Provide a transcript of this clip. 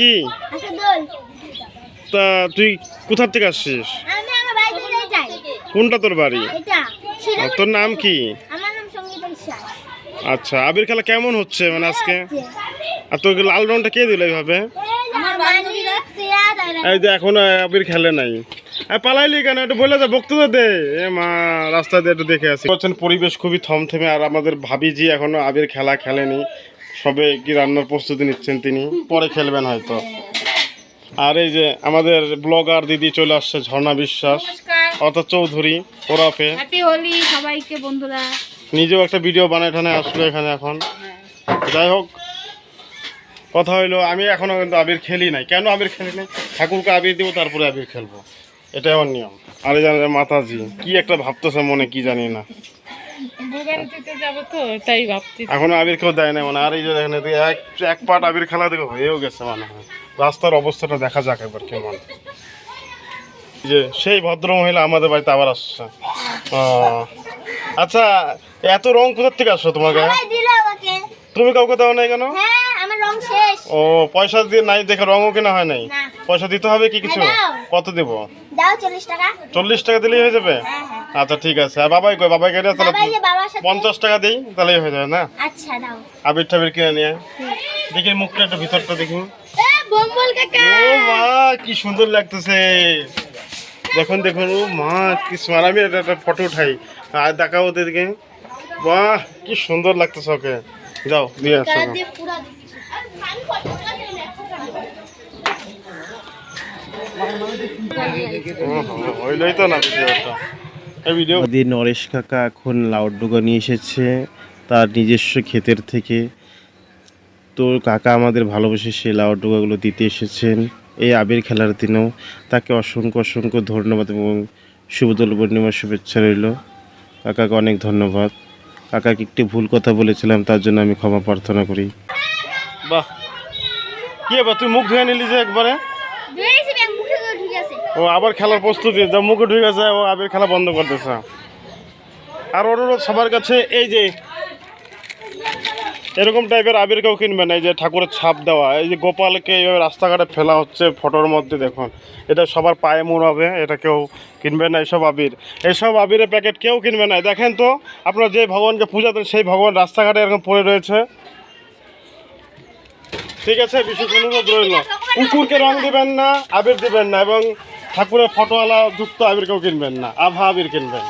কি? তা তুই কোথা থেকে আসছিস? কোনটা তোর বাড়ি? তোর নাম কি? আচ্ছা আবির খেলা কেমন হচ্ছে মানে আজকে? আর তোর লাল রংটা কে দিল এইভাবে? এই যে এখন আবির খেলে নাই। পালাইলি কেন? একটু বলে যা বক্তব্য দে। এ মা রাস্তা দিয়ে একটু দেখে আসি। বলছেন পরিবেশ খুবই থমথমে আর আমাদের ভাবি যে এখনও আবির খেলা খেলেনি। সবে কি রান্নার প্রস্তুতি নিচ্ছেন তিনি? পরে খেলবেন হয়তো। আর এই যে আমাদের ব্লগার দিদি চলে আসছে ঝর্ণা বিশ্বাস। অর্থাৎ চৌধুরী ওরাফে। সবাইকে বন্ধুরা। নিজেও একটা ভিডিও বানায় ঠানে আসলো এখানে এখন। যাই হোক কথা হইল আমি এখনও কিন্তু আবির খেলি নাই। কেন আবির খেলি নাই? ঠাকুরকে আবির দিব তারপরে আবির খেলব। এটাই আমার নিয়ম। আর এই জানে মাতাজি কি একটা ভাবতেছে মনে কি জানি না। ভোগান্তিতে যাব তো তাই ভাবছি এখনও আবির কেউ দেয় না মানে আর এই যে দেখেন এক এক পাট আবির খেলা দেখে হয়েও গেছে মানে হয়। রাস্তার অবস্থাটা দেখা যাক একবার কেমন। যে সেই ভদ্র মহিলা আমাদের বাড়িতে আবার আসছে। ও, আচ্ছা এত রং কোথার থেকে আসছো আমাকে। তুমি কাউকে দাও নাই কেন? হ্যাঁ আমার রং শেষ। ও পয়সা দিয়ে নাই দেখে রঙও কেনা হয় নাই? পয়সা দিতে হবে কি কিছু? হ্যাঁ, কত দেব? দাও চল্লিশ টাকা। দিলেই হয়ে যাবে? হ্যাঁ হ্যাঁ। আচ্ছা ঠিক আছে। আর বাবাই কই? বাবাই কেটে তাহলে বাবাই যে বাবার সাথে পঞ্চাশ টাকা দিই তাহলেই হয়ে যাবে না? আচ্ছা দাও। আবির টাবির কিনে নিয়ে দেখি মুখটা একটু ভিতরটা দেখি। এ বম্বল কাকা! ও মা কি সুন্দর লাগতেছে। দেখুন দেখুন ও মা কি সুন্দর আমি একটা একটা ফটো উঠাই। আর দেখাও ওদেরকে। বাহ কি সুন্দর লাগতেছে ওকে। যাও দিয়ে আসো কারা দিয়ে পুরা হইলই তো না ভিডিওটা। আমাদের নরেশ কাকা এখন লাউডুগা নিয়ে এসেছে তার নিজস্ব ক্ষেতের থেকে। তো কাকা আমাদের ভালোবেসে সেই লাউডুগাগুলো দিতে এসেছেন। এই আবির খেলার দিনেও তাকে অসংখ্য অসংখ্য ধন্যবাদ এবং শুভদল পূর্ণিমার শুভেচ্ছা রইল। কাকাকে অনেক ধন্যবাদ। কাকাকে একটি ভুল কথা বলেছিলাম তার জন্য আমি ক্ষমা প্রার্থনা করি। বাহ। কি এবার তুই মুখ ধুয়ে নিলি যে একবারে? ও আবার খেলার প্রস্তুতি মুখে ঢুকে গেছে ও আবির খেলা বন্ধ করতেছে। আর অনুরোধ সবার কাছে, এই যে এরকম টাইপের আবির কেউ কিনবে না, এই যে ঠাকুরের ছাপ দেওয়া, এই যে গোপালকে এইভাবে রাস্তাঘাটে ফেলা হচ্ছে ফটোর মধ্যে, দেখুন। এটা সবার পায়ে মুড়াবে এটা কেউ কিনবে না এইসব আবির। এইসব আবিরের প্যাকেট কেউ কিনবে না। দেখেন তো, আপনারা যে ভগবানকে পূজা দেন, সেই ভগবান রাস্তাঘাটে এরকম পড়ে রয়েছে। ঠিক আছে বিশেষ অনুরোধ রইল কুকুরকে রং দিবেন না, আবির দিবেন না, এবং ঠাকুরের ফটোওয়ালা যুক্ত আবির কেউ কিনবেন না, আভা আবির কিনবেন।